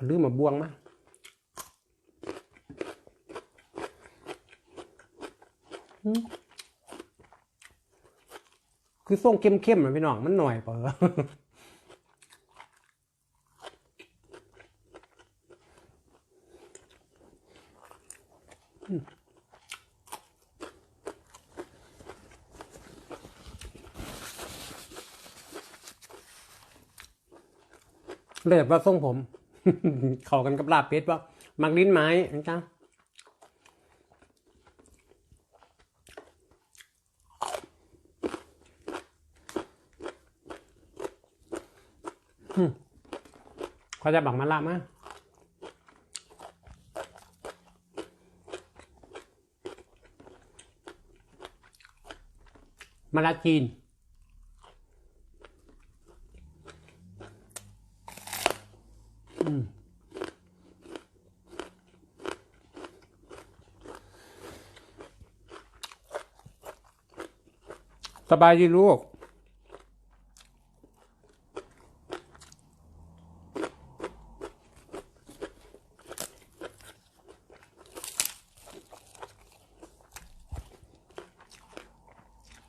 ขอลืมมาบวงมาคือส่งเข้มๆอะพี่น้องมันหน่อยเปล่าเลือดว่าทรงผม เข้ากันกับลาบเป็ดว่ามักลิ้นไม้นะจ๊ะเขาจะบักมาลาบมามาลาจีน สบายดีลูก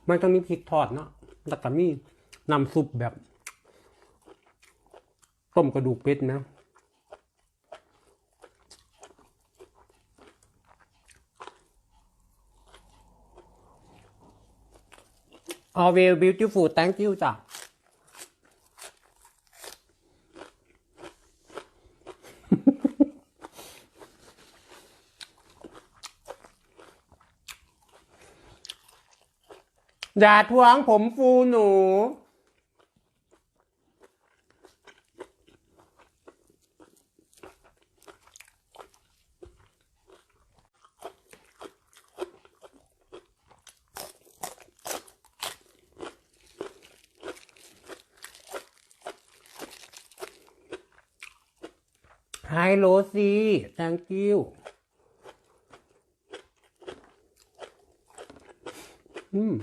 มันต้องมีพริกทอดเนาะแล้วก็มีน้ำซุปแบบ ต้มกระดูกเป็ดนะ All well beautiful thank you จ้ะอย่าทวงผมฟูหนู Hi Rosie thank you อืม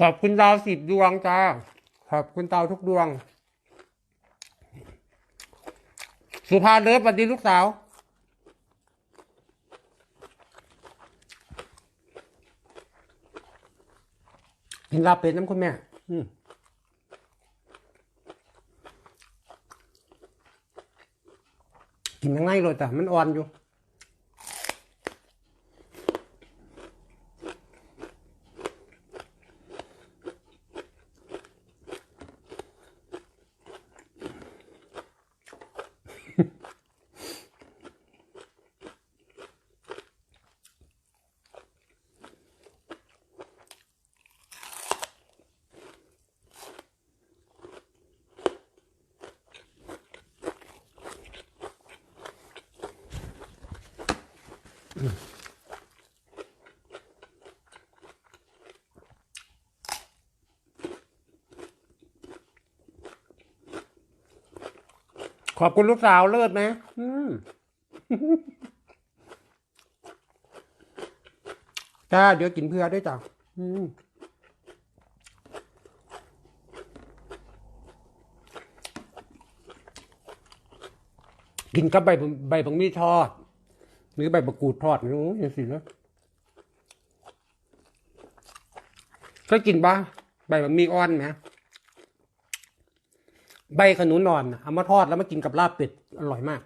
ขอบคุณดาวสิบดวงจ้า ขอบคุณดาวทุกดวง สุภาเลิฟสวัสดีลูกสาว เห็นลาบเป็ดน้ำคุณแม่ อืมกินง่ายเลยแต่มันอ่อนอยู่ ขอบคุณลูกสาวเลิศไหมอืมจ้าเดี๋ยวกินเพื่อด้วยจ้ะอืมกินกับใบใบบังมีทอด หรือใบมะกรูดทอดนี่อย่างสินะเคยกินปะใบมันมีอ่อนไหมใบขนุนอ่อนเอามาทอดแล้วมากินกับลาบเป็ดอร่อยมาก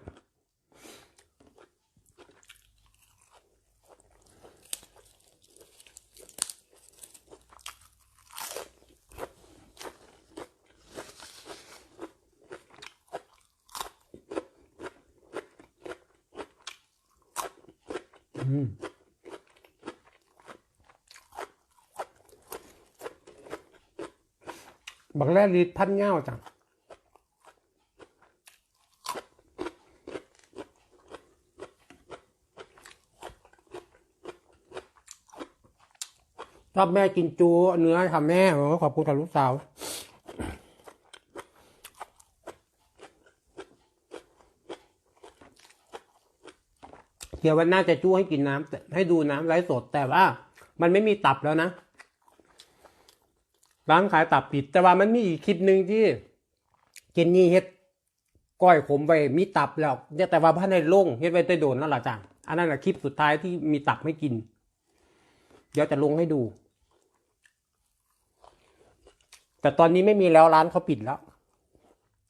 บักแรลีดพันเง่าจังชอบแม่กินจูเนื้อทำแม่โอ้ขอบคุณกับลูกสาว ช เดี๋ยววันหน้าจะจู้ให้กินน้ำแต่ให้ดูน้ำไร้สด แต่ว่า มันไม่มีตับแล้วนะ ร้านขายตับปิด แต่ว่ามันมีอีกคลิปหนึ่งที่เจนนี่เฮ็ดก้อยขมไว้มีตับแล้วเนี่ยแต่ว่าพระในโล่งเฮ็ดไว้ใต้โดนนั่นแหละจ้ะอันนั้นแหละคลิปสุดท้ายที่มีตับให้กิน เดี๋ยวจะลงให้ดู แต่ตอนนี้ไม่มีแล้วร้านเขาปิดแล้ว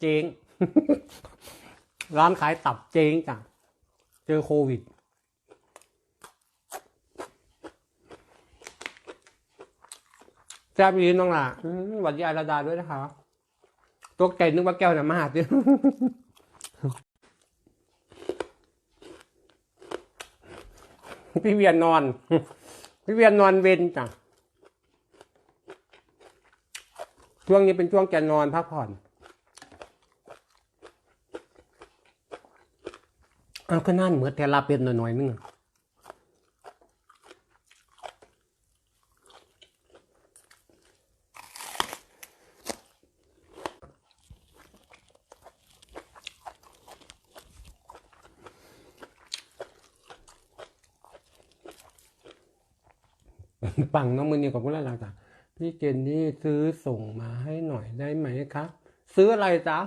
เจ๊งร้านขายตับเจ๊งจ้ะเจอโควิด แซ่บยีน้องล่ะหวัดดีอาราดาด้วยนะคะ ตัวไก่นึกว่าแก้วเนี่ยมาหาดิพี่เวียนนอน พี่เวียนนอนเวนจ้ะ ช่วงนี้เป็นช่วงแกนอนพักผ่อนเอาก็นั่นเหมือนแต่ลาเป็นหน่อยๆนึง ปังน้องมือนี่ขอบคุณแล้วล่ะจ้ะพี่เจนนี่ซื้อส่งมาให้หน่อยได้ไหมครับซื้ออะไรจ๊ะ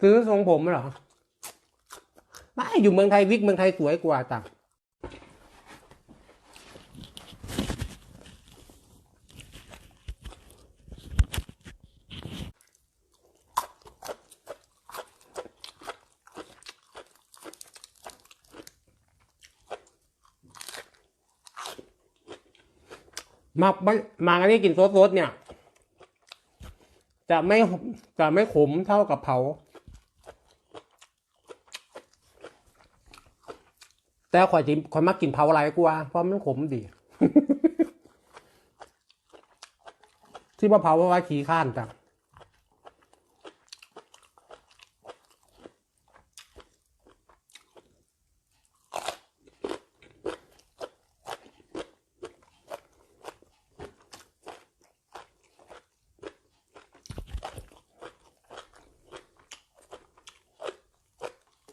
ซื้อทรงผมเหรอไม่อยู่เมืองไทยวิกเมืองไทยสวยกว่าจ้ะ มาไม่มาอันนี้กินซดๆเนี่ย จะไม่จะไม่ขมเท่ากับเผา แต่ข่อยจิข่อยมักกินเผาอะไรกว่า เพราะมันขมดี ที่ว่าเผาเพราะว่าขี้ข้านจ้ะ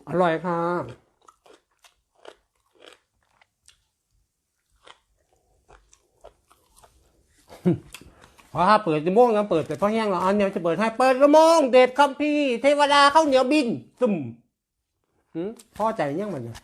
อร่อยค่ะพราะถ้าเปิดจะม่วงก็เปิดแต่พอแห้งแล้วอันเดียวจะเปิดให้เปิดละมงเด็ดคัมพีเทวดาเข้าวเหนียวบินตุ่มหืมพ่อใจยังมันเนี่ย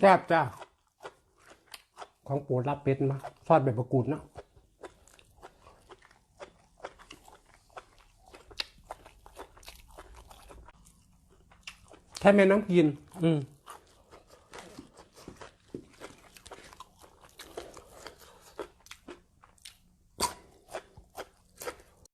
แซ่บจ้า ของโปรดรับเป็ดมาทอดแบบประกูดนะแค่แม่น้ำกิน อืม